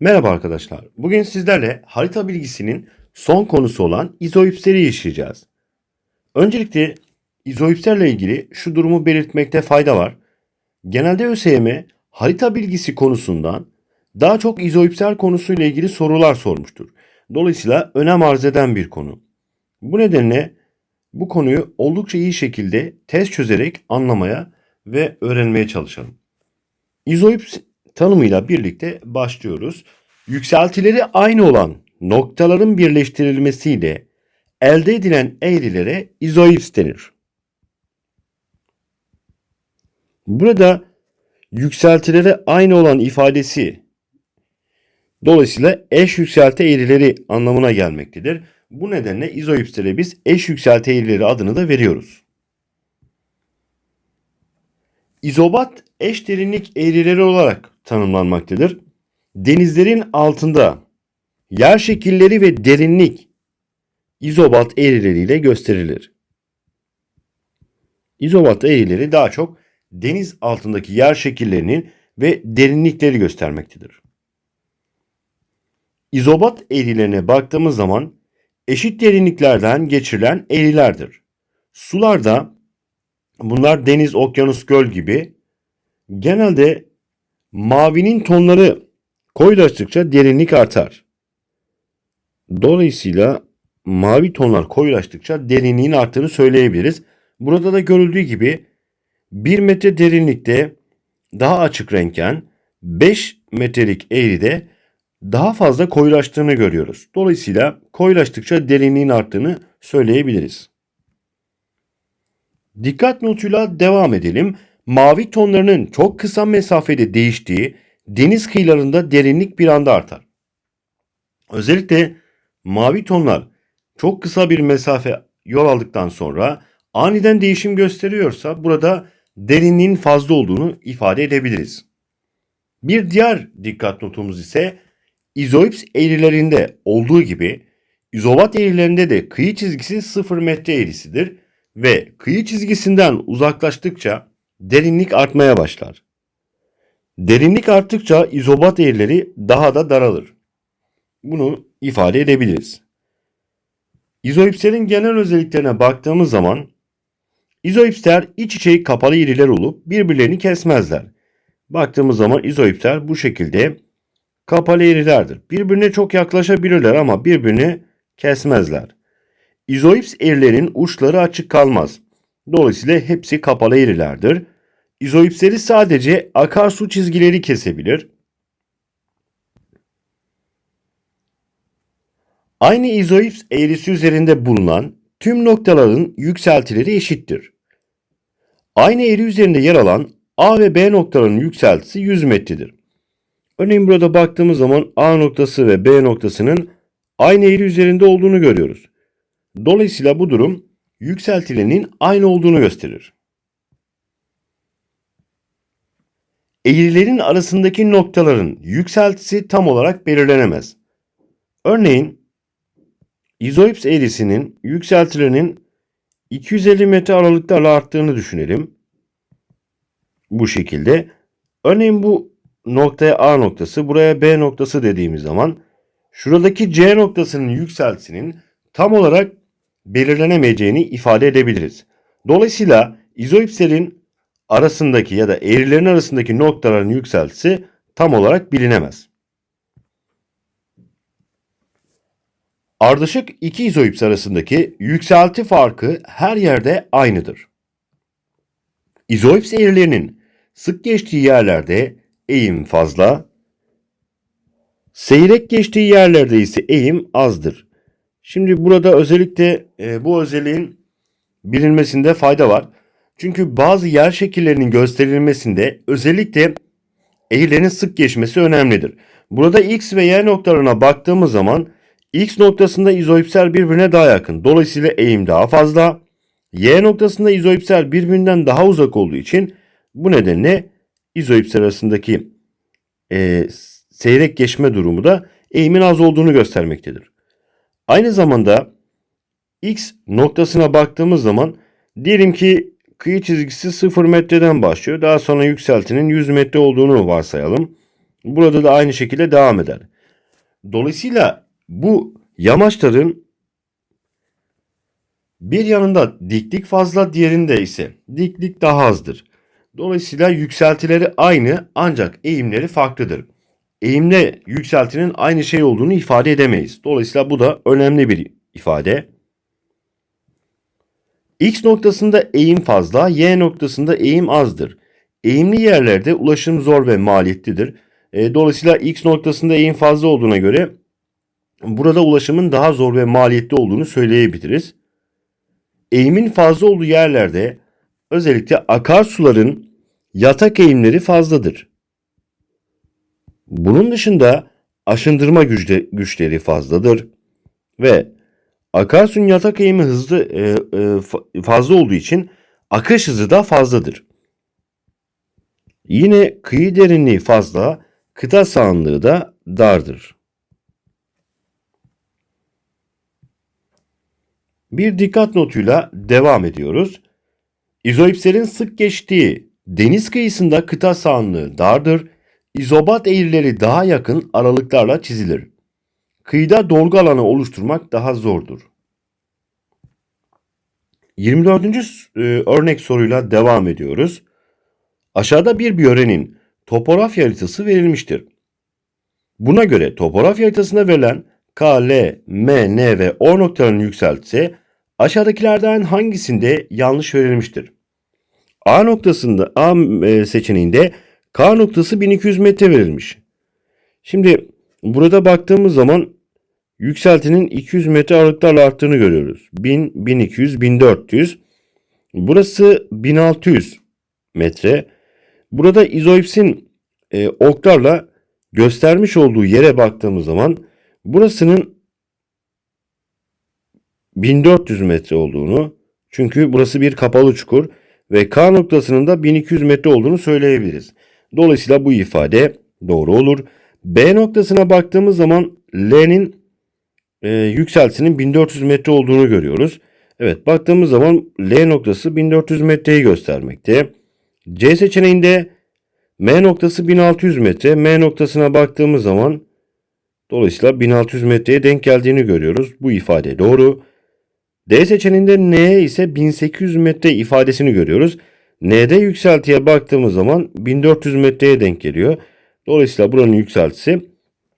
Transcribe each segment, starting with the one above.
Merhaba arkadaşlar. Bugün sizlerle harita bilgisinin son konusu olan izoipsleri yaşayacağız. Öncelikle izoipslerle ilgili şu durumu belirtmekte fayda var. Genelde ÖSYM harita bilgisi konusundan daha çok izoipsler konusuyla ilgili sorular sormuştur. Dolayısıyla önem arz eden bir konu. Bu nedenle bu konuyu oldukça iyi şekilde test çözerek anlamaya ve öğrenmeye çalışalım. İzoips tanımıyla birlikte başlıyoruz. Yükseltileri aynı olan noktaların birleştirilmesiyle elde edilen eğrilere izoips denir. Burada yükseltileri aynı olan ifadesi dolayısıyla eş yükselti eğrileri anlamına gelmektedir. Bu nedenle izoipslere biz eş yükselti eğrileri adını da veriyoruz. İzobat eş derinlik eğrileri olarak tanımlanmaktadır. Denizlerin altında yer şekilleri ve derinlik izobat eğrileriyle gösterilir. İzobat eğrileri daha çok deniz altındaki yer şekillerinin ve derinlikleri göstermektedir. İzobat eğrilerine baktığımız zaman eşit derinliklerden geçirilen eğrilerdir. Sularda bunlar deniz, okyanus, göl gibi genelde mavinin tonları koyulaştıkça derinlik artar. Dolayısıyla mavi tonlar koyulaştıkça derinliğin arttığını söyleyebiliriz. Burada da görüldüğü gibi 1 metre derinlikte daha açık renkken 5 metrelik eğride daha fazla koyulaştığını görüyoruz. Dolayısıyla koyulaştıkça derinliğin arttığını söyleyebiliriz. Dikkat notuyla devam edelim. Mavi tonlarının çok kısa mesafede değiştiği deniz kıyılarında derinlik bir anda artar. Özellikle mavi tonlar çok kısa bir mesafe yol aldıktan sonra aniden değişim gösteriyorsa burada derinliğin fazla olduğunu ifade edebiliriz. Bir diğer dikkat notumuz ise izoips eğrilerinde olduğu gibi izobat eğrilerinde de kıyı çizgisi 0 metre eğrisidir ve kıyı çizgisinden uzaklaştıkça derinlik artmaya başlar. Derinlik arttıkça izobat eğrileri daha da daralır. Bunu ifade edebiliriz. İzoipslerin genel özelliklerine baktığımız zaman izoipsler iç içe kapalı iriler olup birbirlerini kesmezler. Baktığımız zaman izoipsler bu şekilde kapalı eğrilerdir. Birbirine çok yaklaşabilirler ama birbirini kesmezler. İzoips eğrilerin uçları açık kalmaz. Dolayısıyla hepsi kapalı eğrilerdir. İzoipsleri sadece akarsu çizgileri kesebilir. Aynı izoips eğrisi üzerinde bulunan tüm noktaların yükseltileri eşittir. Aynı eğri üzerinde yer alan A ve B noktalarının yükseltisi 100 metredir. Örneğin burada baktığımız zaman A noktası ve B noktasının aynı eğri üzerinde olduğunu görüyoruz. Dolayısıyla bu durum yükseltilerinin aynı olduğunu gösterir. Eğrilerin arasındaki noktaların yükseltisi tam olarak belirlenemez. Örneğin izoips eğrisinin yükseltilerinin 250 metre aralıklarla arttığını düşünelim. Bu şekilde. Örneğin bu noktaya A noktası, buraya B noktası dediğimiz zaman şuradaki C noktasının yükseltisinin tam olarak belirlenemeyeceğini ifade edebiliriz. Dolayısıyla izoipslerin arasındaki ya da eğrilerin arasındaki noktaların yükseltisi tam olarak bilinemez. Ardışık iki izoips arasındaki yükselti farkı her yerde aynıdır. İzoips eğrilerinin sık geçtiği yerlerde eğim fazla, seyrek geçtiği yerlerde ise eğim azdır. Şimdi burada özellikle e, bu özelliğin bilinmesinde fayda var. Çünkü bazı yer şekillerinin gösterilmesinde özellikle eğrilerin sık geçmesi önemlidir. Burada x ve y noktalarına baktığımız zaman x noktasında izoipsler birbirine daha yakın. Dolayısıyla eğim daha fazla. Y noktasında izoipsler birbirinden daha uzak olduğu için bu nedenle izoipsler arasındaki e, seyrek geçme durumu da eğimin az olduğunu göstermektedir. Aynı zamanda x noktasına baktığımız zaman diyelim ki kıyı çizgisi 0 metreden başlıyor. Daha sonra yükseltinin 100 metre olduğunu varsayalım. Burada da aynı şekilde devam eder. Dolayısıyla bu yamaçların bir yanında diklik fazla, diğerinde ise diklik daha azdır. Dolayısıyla yükseltileri aynı ancak eğimleri farklıdır. Eğimle yükseltinin aynı şey olduğunu ifade edemeyiz. Dolayısıyla bu da önemli bir ifade. X noktasında eğim fazla, Y noktasında eğim azdır. Eğimli yerlerde ulaşım zor ve maliyetlidir. E, dolayısıyla X noktasında eğim fazla olduğuna göre burada ulaşımın daha zor ve maliyetli olduğunu söyleyebiliriz. Eğimin fazla olduğu yerlerde özellikle akarsuların yatak eğimleri fazladır. Bunun dışında aşındırma güçle- güçleri fazladır ve akarsunun yatak eğimi hızlı e, e, fa- fazla olduğu için akış hızı da fazladır. Yine kıyı derinliği fazla, kıta sahanlığı da dardır. Bir dikkat notuyla devam ediyoruz. İzoipslerin sık geçtiği deniz kıyısında kıta sahanlığı dardır. İzobat eğrileri daha yakın aralıklarla çizilir. Kıyıda dolgu alanı oluşturmak daha zordur. 24. e, örnek soruyla devam ediyoruz. Aşağıda bir yörenin topografya haritası verilmiştir. Buna göre topografya haritasında verilen K, L, M, N ve O noktalarının yükseltisi aşağıdakilerden hangisinde yanlış verilmiştir? A noktasında A e, seçeneğinde K noktası 1200 metre verilmiş. Şimdi burada baktığımız zaman yükseltinin 200 metre aralıklarla arttığını görüyoruz. 1000, 1200, 1400. Burası 1600 metre. Burada izoipsin e, oklarla göstermiş olduğu yere baktığımız zaman burasının 1400 metre olduğunu çünkü burası bir kapalı çukur ve K noktasının da 1200 metre olduğunu söyleyebiliriz. Dolayısıyla bu ifade doğru olur. B noktasına baktığımız zaman L'nin e, yükseltisinin 1400 metre olduğunu görüyoruz. Evet baktığımız zaman L noktası 1400 metreyi göstermekte. C seçeneğinde M noktası 1600 metre. M noktasına baktığımız zaman dolayısıyla 1600 metreye denk geldiğini görüyoruz. Bu ifade doğru. D seçeneğinde N ise 1800 metre ifadesini görüyoruz. N'de yükseltiye baktığımız zaman 1400 metreye denk geliyor. Dolayısıyla buranın yükseltisi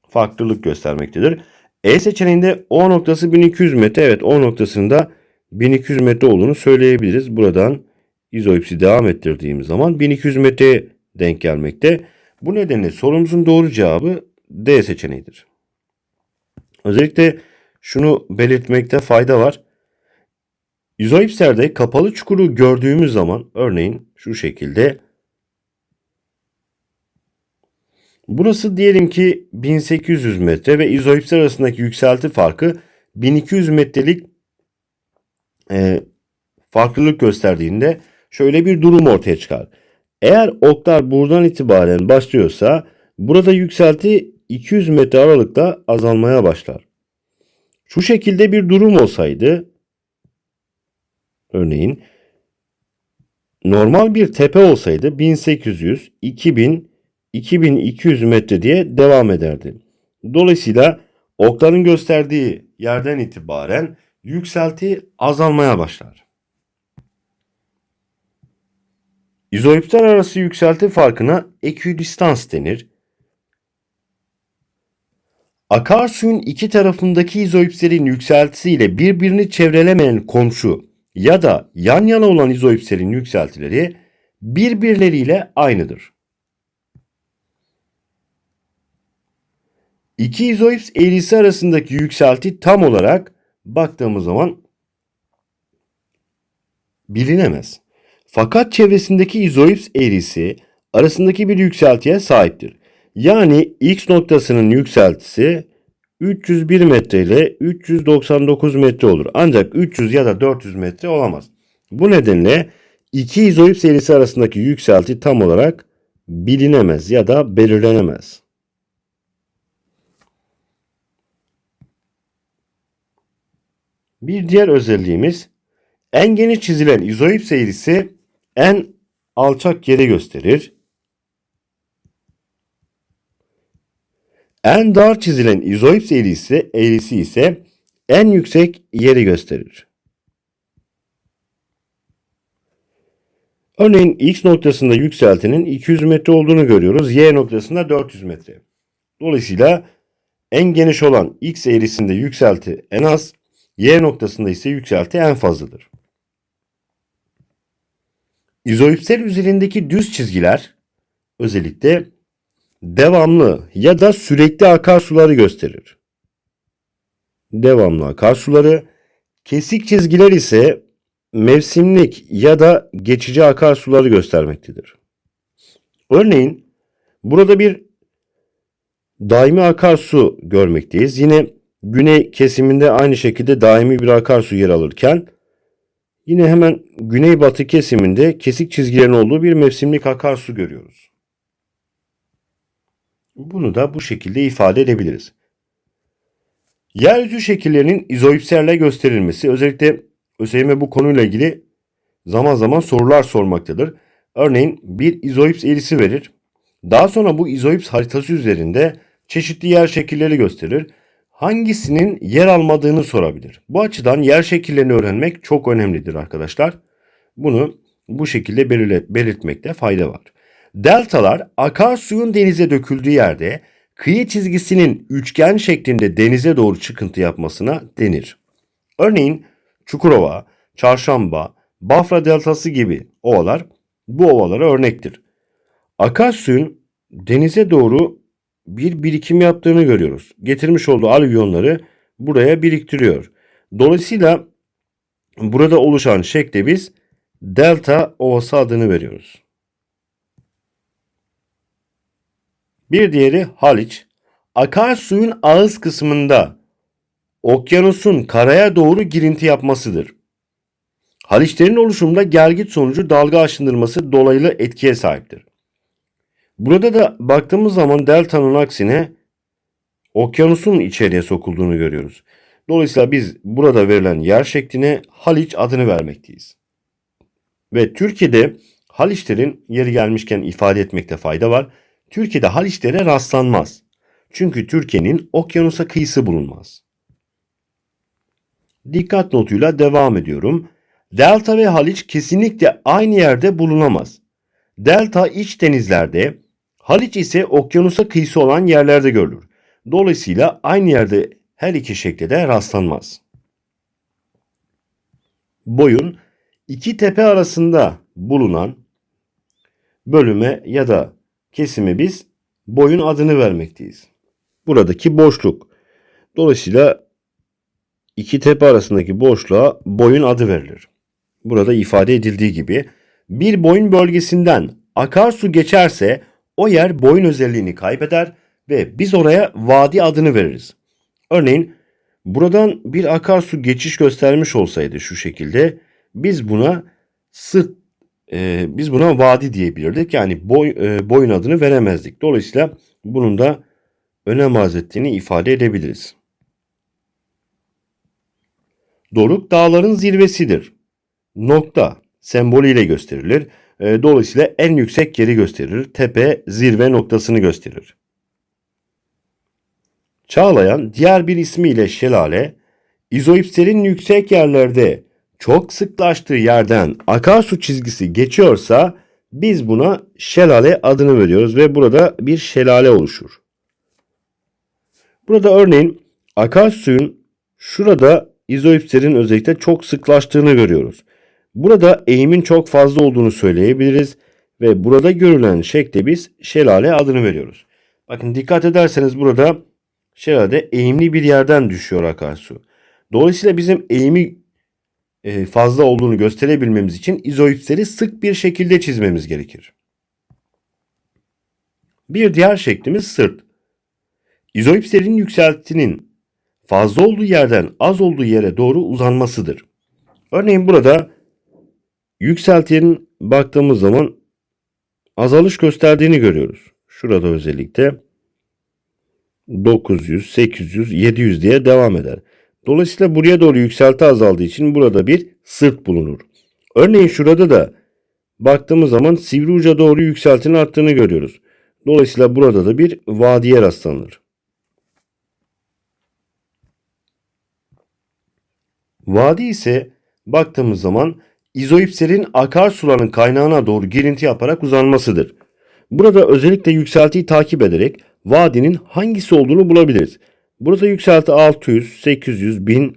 farklılık göstermektedir. E seçeneğinde O noktası 1200 metre. Evet O noktasında 1200 metre olduğunu söyleyebiliriz. Buradan izoipsi devam ettirdiğimiz zaman 1200 metreye denk gelmekte. Bu nedenle sorumuzun doğru cevabı D seçeneğidir. Özellikle şunu belirtmekte fayda var. İzoipslerde kapalı çukuru gördüğümüz zaman örneğin şu şekilde Burası diyelim ki 1800 metre ve izoipsler arasındaki yükselti farkı 1200 metrelik e, farklılık gösterdiğinde şöyle bir durum ortaya çıkar. Eğer oklar buradan itibaren başlıyorsa burada yükselti 200 metre aralıkta azalmaya başlar. Şu şekilde bir durum olsaydı örneğin normal bir tepe olsaydı 1800, 2000, 2200 metre diye devam ederdi. Dolayısıyla okların gösterdiği yerden itibaren yükselti azalmaya başlar. İzoipsler arası yükselti farkına ekvidistans denir. Akarsuyun iki tarafındaki izoipslerin yükseltisiyle birbirini çevrelemeyen komşu ya da yan yana olan izoipslerin yükseltileri birbirleriyle aynıdır. İki izoips eğrisi arasındaki yükselti tam olarak baktığımız zaman bilinemez. Fakat çevresindeki izoips eğrisi arasındaki bir yükseltiye sahiptir. Yani x noktasının yükseltisi 301 metre ile 399 metre olur. Ancak 300 ya da 400 metre olamaz. Bu nedenle iki izoips eğrisi arasındaki yükselti tam olarak bilinemez ya da belirlenemez. Bir diğer özelliğimiz en geniş çizilen izoips eğrisi en alçak yeri gösterir. En dar çizilen izoips eğrisi, eğrisi ise en yüksek yeri gösterir. Örneğin X noktasında yükseltinin 200 metre olduğunu görüyoruz. Y noktasında 400 metre. Dolayısıyla en geniş olan X eğrisinde yükselti en az, Y noktasında ise yükselti en fazladır. İzoipsler üzerindeki düz çizgiler özellikle devamlı ya da sürekli akarsuları gösterir. Devamlı akarsuları, kesik çizgiler ise mevsimlik ya da geçici akarsuları göstermektedir. Örneğin burada bir daimi akarsu görmekteyiz. Yine güney kesiminde aynı şekilde daimi bir akarsu yer alırken yine hemen güneybatı kesiminde kesik çizgilerin olduğu bir mevsimlik akarsu görüyoruz. Bunu da bu şekilde ifade edebiliriz. Yeryüzü şekillerinin izoipslerle gösterilmesi özellikle ÖSYM bu konuyla ilgili zaman zaman sorular sormaktadır. Örneğin bir izoips eğrisi verir. Daha sonra bu izoips haritası üzerinde çeşitli yer şekilleri gösterir. Hangisinin yer almadığını sorabilir. Bu açıdan yer şekillerini öğrenmek çok önemlidir arkadaşlar. Bunu bu şekilde belirtmekte fayda var. Deltalar akarsuyun denize döküldüğü yerde kıyı çizgisinin üçgen şeklinde denize doğru çıkıntı yapmasına denir. Örneğin Çukurova, Çarşamba, Bafra Deltası gibi ovalar bu ovalara örnektir. Akarsuyun denize doğru bir birikim yaptığını görüyoruz. Getirmiş olduğu alüvyonları buraya biriktiriyor. Dolayısıyla burada oluşan şekle biz delta ovası adını veriyoruz. Bir diğeri Haliç. Akarsuyun ağız kısmında okyanusun karaya doğru girinti yapmasıdır. Haliçlerin oluşumunda gelgit sonucu dalga aşındırması dolaylı etkiye sahiptir. Burada da baktığımız zaman delta'nın aksine okyanusun içeriye sokulduğunu görüyoruz. Dolayısıyla biz burada verilen yer şekline Haliç adını vermekteyiz. Ve Türkiye'de Haliçlerin yeri gelmişken ifade etmekte fayda var. Türkiye'de Haliçlere rastlanmaz. Çünkü Türkiye'nin okyanusa kıyısı bulunmaz. Dikkat notuyla devam ediyorum. Delta ve Haliç kesinlikle aynı yerde bulunamaz. Delta iç denizlerde, Haliç ise okyanusa kıyısı olan yerlerde görülür. Dolayısıyla aynı yerde her iki şekilde de rastlanmaz. Boyun iki tepe arasında bulunan bölüme ya da kesimi biz boyun adını vermekteyiz. Buradaki boşluk. Dolayısıyla iki tepe arasındaki boşluğa boyun adı verilir. Burada ifade edildiği gibi bir boyun bölgesinden akarsu geçerse o yer boyun özelliğini kaybeder ve biz oraya vadi adını veririz. Örneğin buradan bir akarsu geçiş göstermiş olsaydı şu şekilde biz buna sırt e, biz buna vadi diyebilirdik. Yani boy, e, boyun adını veremezdik. Dolayısıyla bunun da önem arz ettiğini ifade edebiliriz. Doruk dağların zirvesidir. Nokta sembolüyle gösterilir. E, dolayısıyla en yüksek yeri gösterir. Tepe zirve noktasını gösterir. Çağlayan diğer bir ismiyle şelale, izoipslerin yüksek yerlerde çok sıklaştığı yerden akarsu çizgisi geçiyorsa biz buna şelale adını veriyoruz ve burada bir şelale oluşur. Burada örneğin akarsuyun şurada izoipslerin özellikle çok sıklaştığını görüyoruz. Burada eğimin çok fazla olduğunu söyleyebiliriz ve burada görülen şekle biz şelale adını veriyoruz. Bakın dikkat ederseniz burada şelale eğimli bir yerden düşüyor akarsu. Dolayısıyla bizim eğimi fazla olduğunu gösterebilmemiz için izoipsleri sık bir şekilde çizmemiz gerekir. Bir diğer şeklimiz sırt. İzoipslerin yükseltinin fazla olduğu yerden az olduğu yere doğru uzanmasıdır. Örneğin burada yükseltinin baktığımız zaman azalış gösterdiğini görüyoruz. Şurada özellikle 900, 800, 700 diye devam eder. Dolayısıyla buraya doğru yükselti azaldığı için burada bir sırt bulunur. Örneğin şurada da baktığımız zaman sivri uca doğru yükseltinin arttığını görüyoruz. Dolayısıyla burada da bir vadiye rastlanır. Vadi ise baktığımız zaman izoipselin akarsuların kaynağına doğru girinti yaparak uzanmasıdır. Burada özellikle yükseltiyi takip ederek vadinin hangisi olduğunu bulabiliriz. Burada yükselti 600, 800, 1000,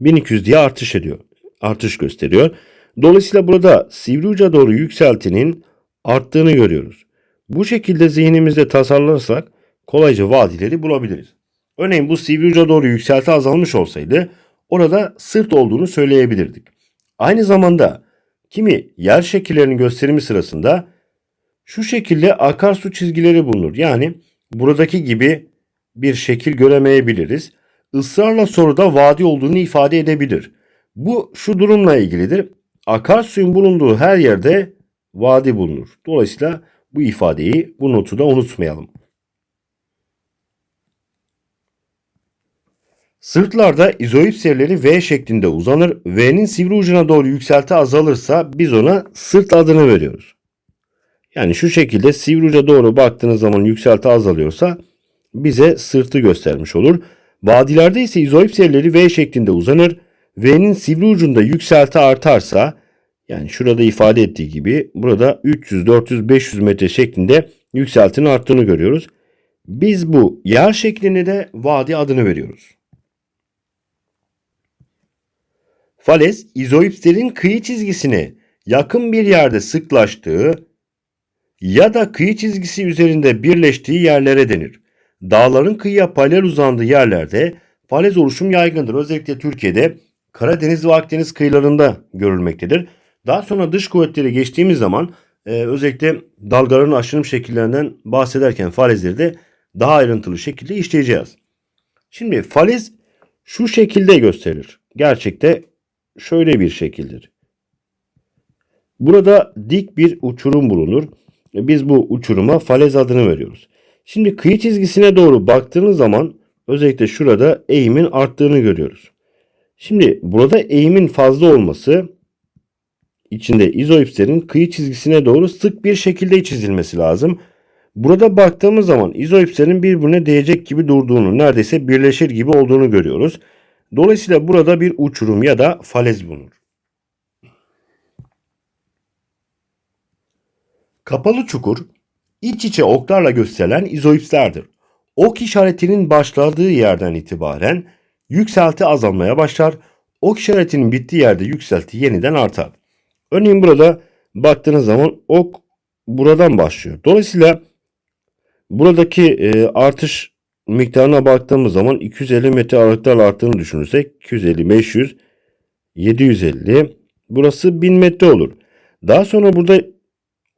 1200 diye artış ediyor. Artış gösteriyor. Dolayısıyla burada sivri uca doğru yükseltinin arttığını görüyoruz. Bu şekilde zihnimizde tasarlarsak kolayca vadileri bulabiliriz. Örneğin bu sivri uca doğru yükselti azalmış olsaydı orada sırt olduğunu söyleyebilirdik. Aynı zamanda kimi yer şekillerinin gösterimi sırasında şu şekilde akarsu çizgileri bulunur. Yani buradaki gibi bir şekil göremeyebiliriz. Israrla soruda vadi olduğunu ifade edebilir. Bu şu durumla ilgilidir. Akarsuyun bulunduğu her yerde vadi bulunur. Dolayısıyla bu ifadeyi, bu notu da unutmayalım. Sırtlarda izoip serileri V şeklinde uzanır. V'nin sivri ucuna doğru yükselti azalırsa biz ona sırt adını veriyoruz. Yani şu şekilde sivri uca doğru baktığınız zaman yükselti azalıyorsa bize sırtı göstermiş olur. Vadilerde ise izoip serileri V şeklinde uzanır. V'nin sivri ucunda yükselti artarsa yani şurada ifade ettiği gibi burada 300, 400, 500 metre şeklinde yükseltinin arttığını görüyoruz. Biz bu yer şekline de vadi adını veriyoruz. Falez, izoipslerin kıyı çizgisine yakın bir yerde sıklaştığı ya da kıyı çizgisi üzerinde birleştiği yerlere denir. Dağların kıyıya paralel uzandığı yerlerde falez oluşum yaygındır. Özellikle Türkiye'de Karadeniz ve Akdeniz kıyılarında görülmektedir. Daha sonra dış kuvvetleri geçtiğimiz zaman e, özellikle dalgaların aşınım şekillerinden bahsederken falezleri de daha ayrıntılı şekilde işleyeceğiz. Şimdi falez şu şekilde gösterilir. Gerçekte şöyle bir şekildir. Burada dik bir uçurum bulunur. Biz bu uçuruma falez adını veriyoruz. Şimdi kıyı çizgisine doğru baktığınız zaman özellikle şurada eğimin arttığını görüyoruz. Şimdi burada eğimin fazla olması içinde izoipslerin kıyı çizgisine doğru sık bir şekilde çizilmesi lazım. Burada baktığımız zaman izoipslerin birbirine değecek gibi durduğunu, neredeyse birleşir gibi olduğunu görüyoruz. Dolayısıyla burada bir uçurum ya da falez bulunur. Kapalı çukur iç içe oklarla gösterilen izoipslerdir. Ok işaretinin başladığı yerden itibaren yükselti azalmaya başlar. Ok işaretinin bittiği yerde yükselti yeniden artar. Örneğin burada baktığınız zaman ok buradan başlıyor. Dolayısıyla buradaki e, artış miktarına baktığımız zaman 250 metre aralıklarla arttığını düşünürsek 250, 500, 750 burası 1000 metre olur. Daha sonra burada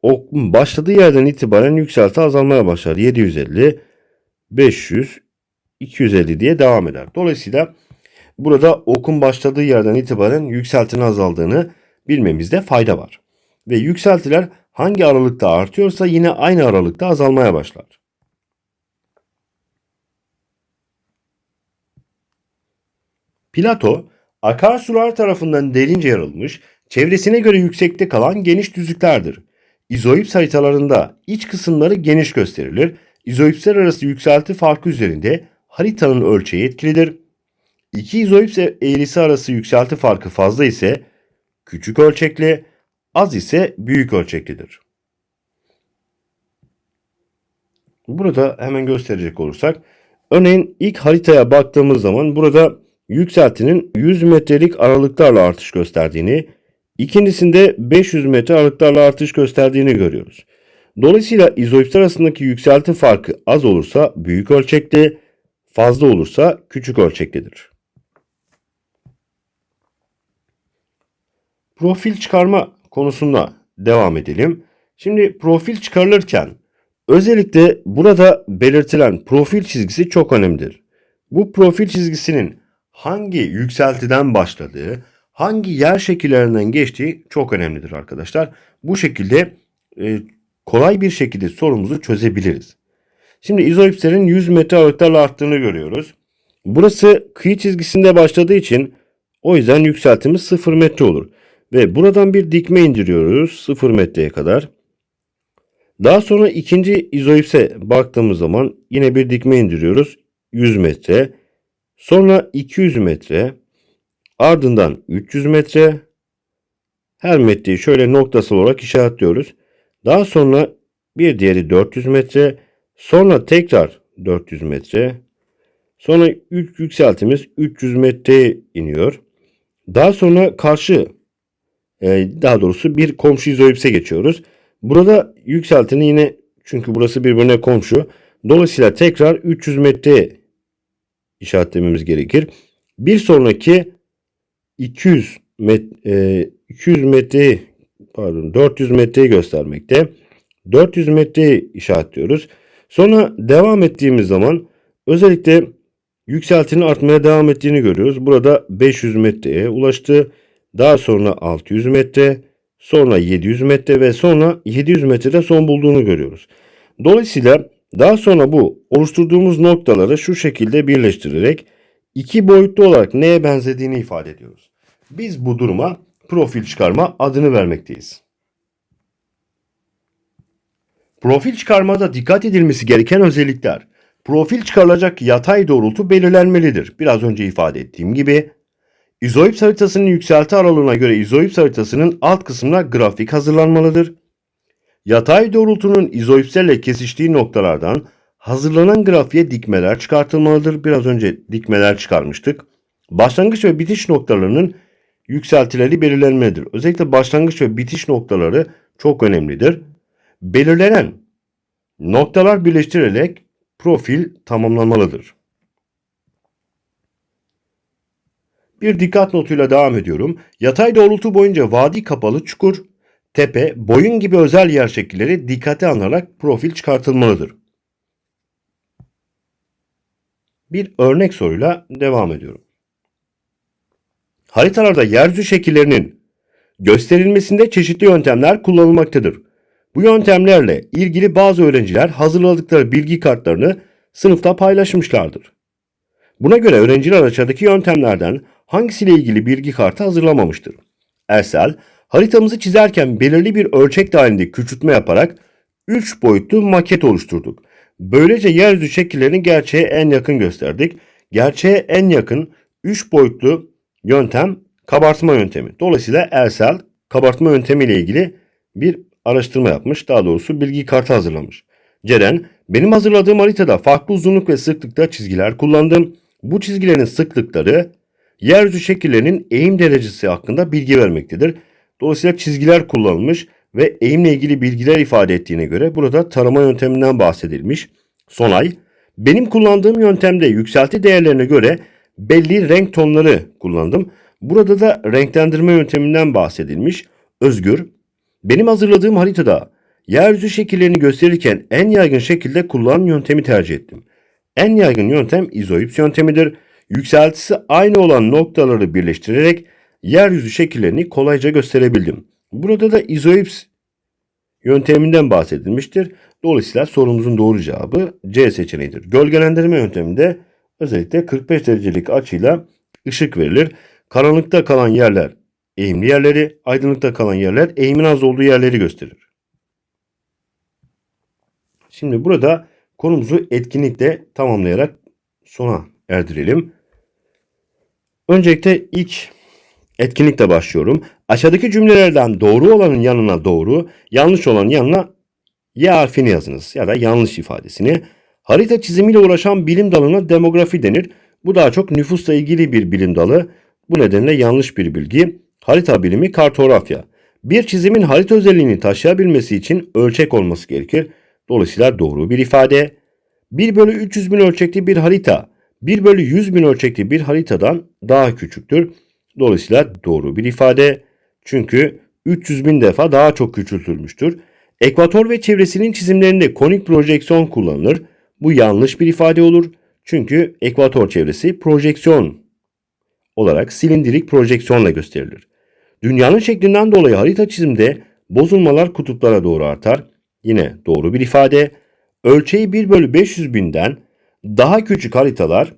okun başladığı yerden itibaren yükselti azalmaya başlar. 750, 500, 250 diye devam eder. Dolayısıyla burada okun başladığı yerden itibaren yükseltinin azaldığını bilmemizde fayda var. Ve yükseltiler hangi aralıkta artıyorsa yine aynı aralıkta azalmaya başlar. Plato, akarsular tarafından derince yarılmış, çevresine göre yüksekte kalan geniş düzlüklerdir. İzoips haritalarında iç kısımları geniş gösterilir. İzoipsler arası yükselti farkı üzerinde haritanın ölçeği etkilidir. İki izoips eğrisi arası yükselti farkı fazla ise küçük ölçekli, az ise büyük ölçeklidir. Burada hemen gösterecek olursak, örneğin ilk haritaya baktığımız zaman burada yükseltinin 100 metrelik aralıklarla artış gösterdiğini, ikincisinde 500 metre aralıklarla artış gösterdiğini görüyoruz. Dolayısıyla izoipsler arasındaki yükselti farkı az olursa büyük ölçekli, fazla olursa küçük ölçeklidir. Profil çıkarma konusunda devam edelim. Şimdi profil çıkarılırken özellikle burada belirtilen profil çizgisi çok önemlidir. Bu profil çizgisinin hangi yükseltiden başladığı, hangi yer şekillerinden geçtiği çok önemlidir arkadaşlar. Bu şekilde e, kolay bir şekilde sorumuzu çözebiliriz. Şimdi izoipslerin 100 metre aralıklarla arttığını görüyoruz. Burası kıyı çizgisinde başladığı için o yüzden yükseltimiz 0 metre olur. Ve buradan bir dikme indiriyoruz 0 metreye kadar. Daha sonra ikinci izoipse baktığımız zaman yine bir dikme indiriyoruz 100 metre. Sonra 200 metre. Ardından 300 metre. Her metreyi şöyle noktasal olarak işaretliyoruz. Daha sonra bir diğeri 400 metre. Sonra tekrar 400 metre. Sonra ilk yükseltimiz 300 metreye iniyor. Daha sonra karşı e, daha doğrusu bir komşu izoipse geçiyoruz. Burada yükseltini yine çünkü burası birbirine komşu. Dolayısıyla tekrar 300 metreye işaretlememiz gerekir. Bir sonraki 200 met, e, 200 metreyi pardon 400 metreyi göstermekte. 400 metreyi işaretliyoruz. Sonra devam ettiğimiz zaman özellikle yükseltinin artmaya devam ettiğini görüyoruz. Burada 500 metreye ulaştı. Daha sonra 600 metre, sonra 700 metre ve sonra 700 metrede son bulduğunu görüyoruz. Dolayısıyla daha sonra bu oluşturduğumuz noktaları şu şekilde birleştirerek iki boyutlu olarak neye benzediğini ifade ediyoruz. Biz bu duruma profil çıkarma adını vermekteyiz. Profil çıkarmada dikkat edilmesi gereken özellikler. Profil çıkarılacak yatay doğrultu belirlenmelidir. Biraz önce ifade ettiğim gibi İzoips haritasının yükselti aralığına göre izoips haritasının alt kısmına grafik hazırlanmalıdır. Yatay doğrultunun izoipslerle kesiştiği noktalardan hazırlanan grafiğe dikmeler çıkartılmalıdır. Biraz önce dikmeler çıkarmıştık. Başlangıç ve bitiş noktalarının yükseltileri belirlenmelidir. Özellikle başlangıç ve bitiş noktaları çok önemlidir. Belirlenen noktalar birleştirilerek profil tamamlanmalıdır. Bir dikkat notuyla devam ediyorum. Yatay doğrultu boyunca vadi kapalı çukur, tepe, boyun gibi özel yer şekilleri dikkate alınarak profil çıkartılmalıdır. Bir örnek soruyla devam ediyorum. Haritalarda yeryüzü şekillerinin gösterilmesinde çeşitli yöntemler kullanılmaktadır. Bu yöntemlerle ilgili bazı öğrenciler hazırladıkları bilgi kartlarını sınıfta paylaşmışlardır. Buna göre öğrenciler aşağıdaki yöntemlerden hangisiyle ilgili bilgi kartı hazırlamamıştır? Ersel, haritamızı çizerken belirli bir ölçek dahilinde küçültme yaparak 3 boyutlu maket oluşturduk. Böylece yeryüzü şekillerini gerçeğe en yakın gösterdik. Gerçeğe en yakın 3 boyutlu yöntem kabartma yöntemi. Dolayısıyla Ersel kabartma yöntemi ile ilgili bir araştırma yapmış. Daha doğrusu bilgi kartı hazırlamış. Ceren, benim hazırladığım haritada farklı uzunluk ve sıklıkta çizgiler kullandım. Bu çizgilerin sıklıkları yeryüzü şekillerinin eğim derecesi hakkında bilgi vermektedir. Dolayısıyla çizgiler kullanılmış ve eğimle ilgili bilgiler ifade ettiğine göre burada tarama yönteminden bahsedilmiş. Sonay, benim kullandığım yöntemde yükselti değerlerine göre belli renk tonları kullandım. Burada da renklendirme yönteminden bahsedilmiş. Özgür, benim hazırladığım haritada yeryüzü şekillerini gösterirken en yaygın şekilde kullanılan yöntemi tercih ettim. En yaygın yöntem izoips yöntemidir. Yükseltisi aynı olan noktaları birleştirerek yeryüzü şekillerini kolayca gösterebildim. Burada da izoips yönteminden bahsedilmiştir. Dolayısıyla sorumuzun doğru cevabı C seçeneğidir. Gölgelendirme yönteminde özellikle 45 derecelik açıyla ışık verilir. Karanlıkta kalan yerler eğimli yerleri, aydınlıkta kalan yerler eğimin az olduğu yerleri gösterir. Şimdi burada konumuzu etkinlikle tamamlayarak sona erdirelim. Öncelikle ilk etkinlikle başlıyorum. Aşağıdaki cümlelerden doğru olanın yanına doğru, yanlış olanın yanına Y harfini yazınız ya da yanlış ifadesini. Harita çizimiyle uğraşan bilim dalına demografi denir. Bu daha çok nüfusla ilgili bir bilim dalı. Bu nedenle yanlış bir bilgi. Harita bilimi kartografya. Bir çizimin harita özelliğini taşıyabilmesi için ölçek olması gerekir. Dolayısıyla doğru bir ifade. 1 bölü 300 bin ölçekli bir harita 1 bölü 100 bin ölçekli bir haritadan daha küçüktür. Dolayısıyla doğru bir ifade. Çünkü 300 bin defa daha çok küçültülmüştür. Ekvator ve çevresinin çizimlerinde konik projeksiyon kullanılır. Bu yanlış bir ifade olur. Çünkü ekvator çevresi projeksiyon olarak silindirik projeksiyonla gösterilir. Dünyanın şeklinden dolayı harita çizimde bozulmalar kutuplara doğru artar. Yine doğru bir ifade. Ölçeği 1 bölü 500 binden daha küçük haritalar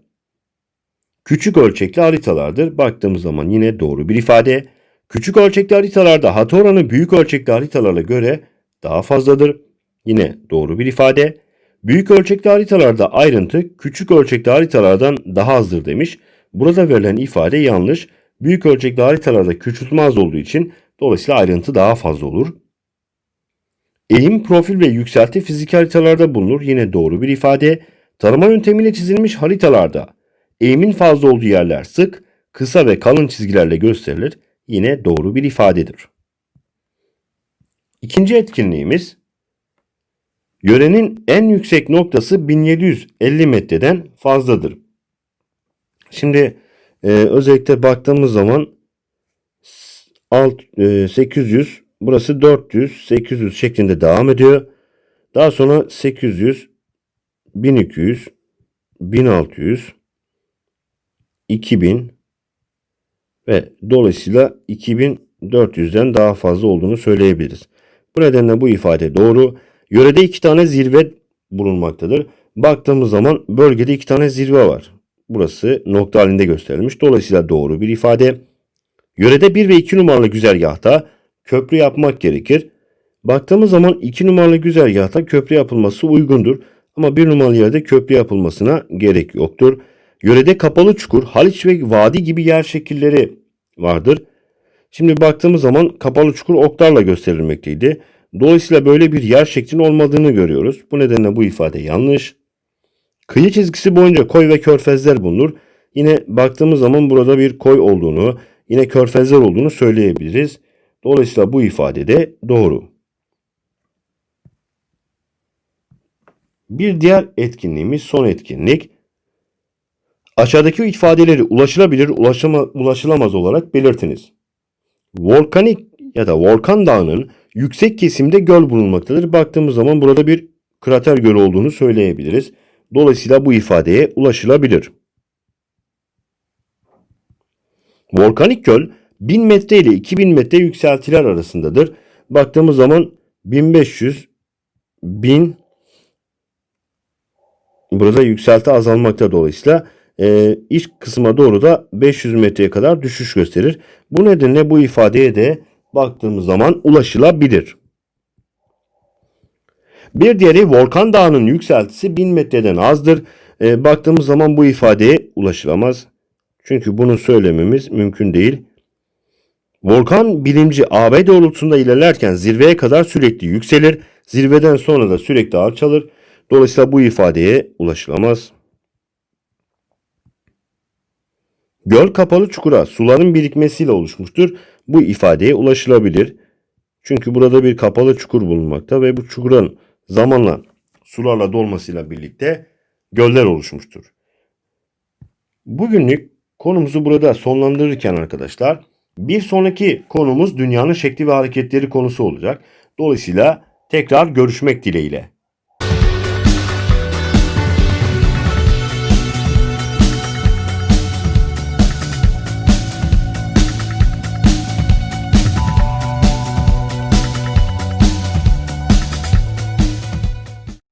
küçük ölçekli haritalardır. Baktığımız zaman yine doğru bir ifade. Küçük ölçekli haritalarda hata oranı büyük ölçekli haritalarla göre daha fazladır. Yine doğru bir ifade. Büyük ölçekli haritalarda ayrıntı küçük ölçekli haritalardan daha azdır demiş. Burada verilen ifade yanlış. büyük ölçekli haritalarda küçültme olduğu için dolayısıyla ayrıntı daha fazla olur. Eğim, profil ve yükselti fizik haritalarda bulunur. Yine doğru bir ifade. Tarama yöntemiyle çizilmiş haritalarda eğimin fazla olduğu yerler sık, kısa ve kalın çizgilerle gösterilir. Yine doğru bir ifadedir. İkinci etkinliğimiz Yörenin en yüksek noktası 1750 metreden fazladır. Şimdi e, özellikle baktığımız zaman alt, e, 800 burası 400 800 şeklinde devam ediyor. Daha sonra 800 1200 1600 2000 ve dolayısıyla 2400'den daha fazla olduğunu söyleyebiliriz. Bu nedenle bu ifade doğru. Yörede iki tane zirve bulunmaktadır. Baktığımız zaman bölgede iki tane zirve var. Burası nokta halinde gösterilmiş. Dolayısıyla doğru bir ifade. Yörede 1 ve 2 numaralı güzergahta köprü yapmak gerekir. Baktığımız zaman 2 numaralı güzergahta köprü yapılması uygundur. Ama 1 numaralı yerde köprü yapılmasına gerek yoktur. Yörede kapalı çukur, Haliç ve vadi gibi yer şekilleri vardır. Şimdi baktığımız zaman kapalı çukur oklarla gösterilmekteydi. Dolayısıyla böyle bir yer şeklinin olmadığını görüyoruz. Bu nedenle bu ifade yanlış. Kıyı çizgisi boyunca koy ve körfezler bulunur. Yine baktığımız zaman burada bir koy olduğunu, yine körfezler olduğunu söyleyebiliriz. Dolayısıyla bu ifade de doğru. Bir diğer etkinliğimiz son etkinlik. Aşağıdaki ifadeleri ulaşılabilir, ulaşama, ulaşılamaz olarak belirtiniz. Volkanik ya da Volkan Dağı'nın yüksek kesimde göl bulunmaktadır. Baktığımız zaman burada bir krater göl olduğunu söyleyebiliriz. Dolayısıyla bu ifadeye ulaşılabilir. Volkanik göl 1000 metre ile 2000 metre yükseltiler arasındadır. Baktığımız zaman 1500, 1000 burada yükselti azalmakta dolayısıyla e, iç kısma doğru da 500 metreye kadar düşüş gösterir. Bu nedenle bu ifadeye de baktığımız zaman ulaşılabilir. Bir diğeri Volkan Dağı'nın yükseltisi 1000 metreden azdır. E, baktığımız zaman bu ifadeye ulaşılamaz. Çünkü bunu söylememiz mümkün değil. Volkan bilimci AB doğrultusunda ilerlerken zirveye kadar sürekli yükselir. Zirveden sonra da sürekli alçalır. Dolayısıyla bu ifadeye ulaşılamaz. Göl kapalı çukura suların birikmesiyle oluşmuştur. Bu ifadeye ulaşılabilir. Çünkü burada bir kapalı çukur bulunmakta ve bu çukurun zamanla sularla dolmasıyla birlikte göller oluşmuştur. Bugünlük konumuzu burada sonlandırırken arkadaşlar bir sonraki konumuz dünyanın şekli ve hareketleri konusu olacak. Dolayısıyla tekrar görüşmek dileğiyle.